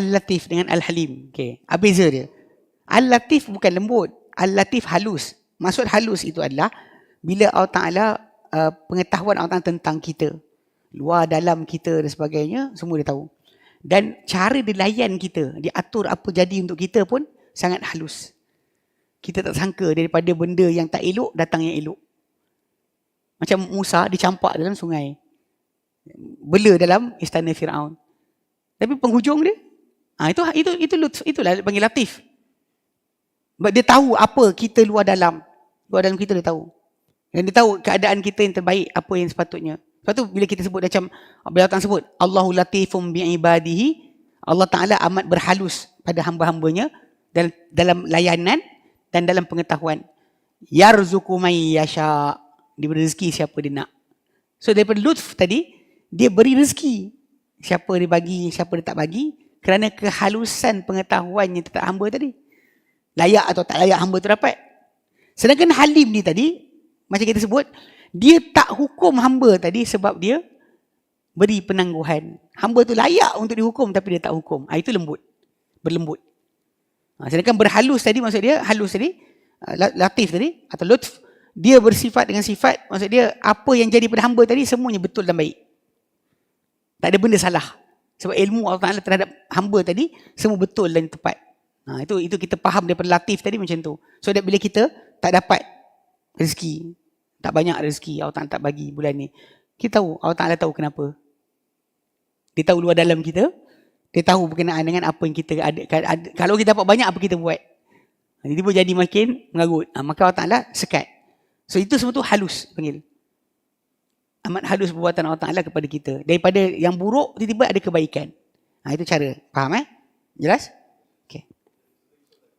Al-Latif dengan Al-Halim. Okay. Apa beza dia? Al-Latif bukan lembut. Al-Latif halus. Maksud halus itu adalah bila Allah Ta'ala uh, pengetahuan Allah Ta'ala tentang kita. Luar dalam kita dan sebagainya, semua dia tahu. Dan cara dia layan kita, dia atur apa jadi untuk kita pun sangat halus. Kita tak sangka daripada benda yang tak elok, datang yang elok. Macam Musa dicampak dalam sungai. Bela dalam istana Firaun. Tapi penghujung dia, ha, itu itu itu lutf, itulah panggil latif. Sebab dia tahu apa kita luar dalam. Luar dalam kita dia tahu. Dan dia tahu keadaan kita yang terbaik, apa yang sepatutnya. Sebab tu bila kita sebut macam bila Allah sebut Allahu latifum bi'ibadihi Allah Ta'ala amat berhalus pada hamba-hambanya dalam, dalam layanan dan dalam pengetahuan. Yarzuku may yasha. Dia beri rezeki siapa dia nak. So daripada lutf tadi, dia beri rezeki. Siapa dia bagi, siapa dia tak bagi. Kerana kehalusan pengetahuan yang tetap hamba tadi. Layak atau tak layak hamba tu dapat. Sedangkan halim ni tadi, macam kita sebut, dia tak hukum hamba tadi sebab dia beri penangguhan. Hamba tu layak untuk dihukum tapi dia tak hukum. Ha, itu lembut. Berlembut. Ha, sedangkan berhalus tadi maksud dia, halus tadi, uh, latif tadi, atau lutf, dia bersifat dengan sifat, maksud dia apa yang jadi pada hamba tadi semuanya betul dan baik. Tak ada benda salah. Sebab ilmu Allah Ta'ala terhadap hamba tadi semua betul dan tepat. Ha, itu itu kita faham daripada latif tadi macam tu. So that bila kita tak dapat rezeki, tak banyak rezeki Allah Ta'ala tak bagi bulan ni. Kita tahu, Allah Ta'ala tahu kenapa. Dia tahu luar dalam kita. Dia tahu berkenaan dengan apa yang kita ada. Kalau kita dapat banyak, apa kita buat. Jadi pun jadi makin mengarut. Ha, maka Allah Ta'ala sekat. So itu semua tu halus panggil. Amat halus perbuatan Allah Ta'ala kepada kita. Daripada yang buruk, tiba-tiba ada kebaikan. Ha, itu cara. Faham eh? Jelas?